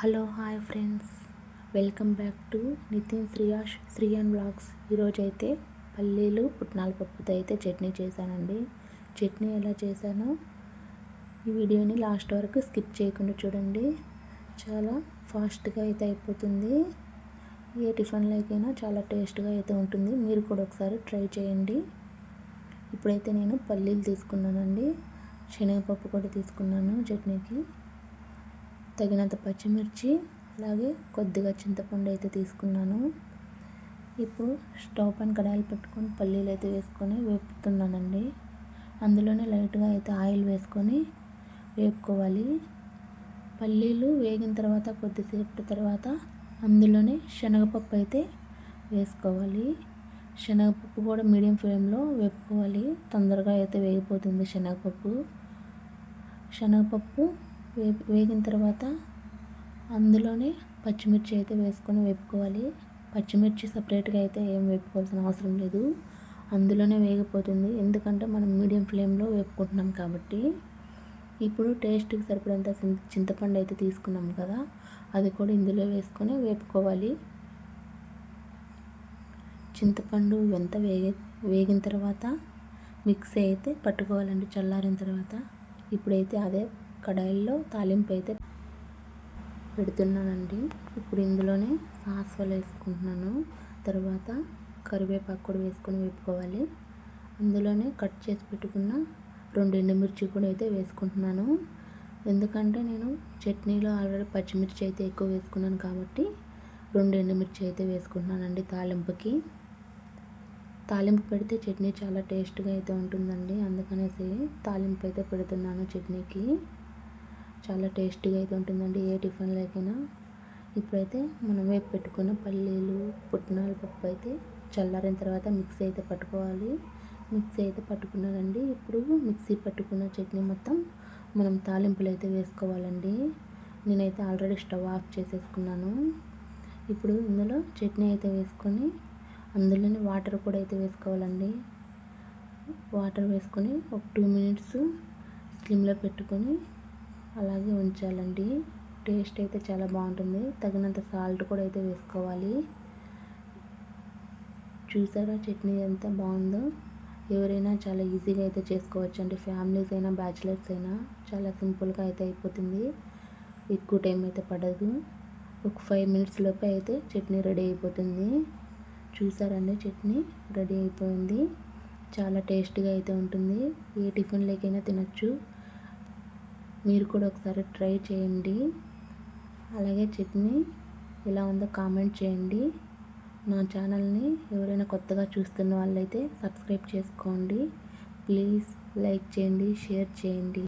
Hello hi friends. Welcome back to Nitin Shreyash Shreyan blogs ఈరోజు అయితే పల్లీలు పుట్నాల పప్పుతో అయితే చట్నీ చేశానండి. చట్నీ ఎలా చేశానో ఈ వీడియోని లాస్ట్ వరకు స్కిప్ చేయకుండా చూడండి. చాలా ఫాస్ట్గా అయితే అయిపోతుంది. ఏ టిఫిన్లోకైనా చాలా టేస్ట్గా అయితే ఉంటుంది. మీరు కూడా ఒకసారి ట్రై చేయండి. ఇప్పుడైతే నేను పల్లీలు తీసుకున్నానండి. శనగపప్పు కూడా తీసుకున్నాను చట్నీకి. తగినంత పచ్చిమిర్చి అలాగే కొద్దిగా చింతపండు అయితే తీసుకున్నాను. ఇప్పుడు స్టవ్ పైన కడాయిలు పెట్టుకొని పల్లీలు అయితే వేసుకొని వేపుతున్నానండి. అందులోనే లైట్గా అయితే ఆయిల్ వేసుకొని వేపుకోవాలి. పల్లీలు వేగిన తర్వాత కొద్దిసేపు తర్వాత అందులోనే శనగపప్పు అయితే వేసుకోవాలి. శనగపప్పు కూడా మీడియం ఫ్లేమ్లో వేపుకోవాలి. తొందరగా అయితే వేగిపోతుంది శనగపప్పు. శనగపప్పు వేగిన తర్వాత అందులోనే పచ్చిమిర్చి అయితే వేసుకొని వేపుకోవాలి. పచ్చిమిర్చి సపరేట్గా అయితే ఏం వేపుకోవాల్సిన అవసరం లేదు. అందులోనే వేగిపోతుంది. ఎందుకంటే మనం మీడియం ఫ్లేమ్లో వేపుకుంటున్నాం కాబట్టి. ఇప్పుడు టేస్ట్కి సరిపడంత చింతపండు అయితే తీసుకున్నాం కదా అది కూడా ఇందులో వేసుకొని వేపుకోవాలి. చింతపండు ఎంత వేగి వేగిన తర్వాత మిక్సీ అయితే పట్టుకోవాలండి చల్లారిన తర్వాత. ఇప్పుడైతే అదే కడాయిల్లో తాలింపు అయితే పెడుతున్నానండి. ఇప్పుడు ఇందులోనే సాసులు వేసుకుంటున్నాను. తర్వాత కరివేపాకు కూడా వేసుకొని వేపుకోవాలి. అందులోనే కట్ చేసి పెట్టుకున్న రెండు ఎండుమిర్చి కూడా అయితే వేసుకుంటున్నాను. ఎందుకంటే నేను చట్నీలో ఆల్రెడీ పచ్చిమిర్చి అయితే ఎక్కువ వేసుకున్నాను కాబట్టి రెండు ఎండుమిర్చి అయితే వేసుకుంటున్నానండి తాలింపుకి. తాలింపు పెడితే చట్నీ చాలా టేస్ట్గా అయితే ఉంటుందండి. అందుకనేసి తాలింపు అయితే పెడుతున్నాను చట్నీకి. చాలా టేస్టీగా అయితే ఉంటుందండి ఏ టిఫిన్లోకైనా ఇప్పుడైతే మనం వేపు పెట్టుకున్న పల్లీలు పుట్నాల పప్పు అయితే చల్లారిన తర్వాత మిక్సీ అయితే పట్టుకోవాలి. మిక్సీ అయితే పట్టుకున్నానండి. ఇప్పుడు మిక్సీ పట్టుకున్న చట్నీ మొత్తం మనం తాలింపులు అయితే వేసుకోవాలండి. నేనైతే ఆల్రెడీ స్టవ్ ఆఫ్ చేసేసుకున్నాను. ఇప్పుడు ఇందులో చట్నీ అయితే వేసుకొని అందులోనే వాటర్ కూడా అయితే వేసుకోవాలండి. వాటర్ వేసుకొని ఒక టూ మినిట్స్ స్లిమ్లో పెట్టుకొని అలాగే ఉంచాలండి. టేస్ట్ అయితే చాలా బాగుంటుంది. తగినంత సాల్ట్ కూడా అయితే వేసుకోవాలి. చూసారా చట్నీ ఎంత బాగుందో? ఎవరైనా చాలా ఈజీగా అయితే చేసుకోవచ్చు అండి ఫ్యామిలీస్ అయినా బ్యాచిలర్స్ అయినా చాలా సింపుల్గా అయితే అయిపోతుంది. ఎక్కువ టైం అయితే పడదు. ఒక ఫైవ్ మినిట్స్ లోపే అయితే చట్నీ రెడీ అయిపోతుంది. చూసారండి చట్నీ? రెడీ అయిపోయింది. చాలా టేస్ట్గా అయితే ఉంటుంది. ఏ టిఫిన్లోకైనా తినచ్చు. మీరు కూడా ఒకసారి ట్రై చేయండి. అలాగే చట్నీ ఎలా ఉందో కామెంట్ చేయండి. నా ఛానల్ని ఎవరైనా కొత్తగా చూస్తున్న వాళ్ళైతే సబ్స్క్రైబ్ చేసుకోండి. ప్లీజ్ లైక్ చేయండి షేర్ చేయండి.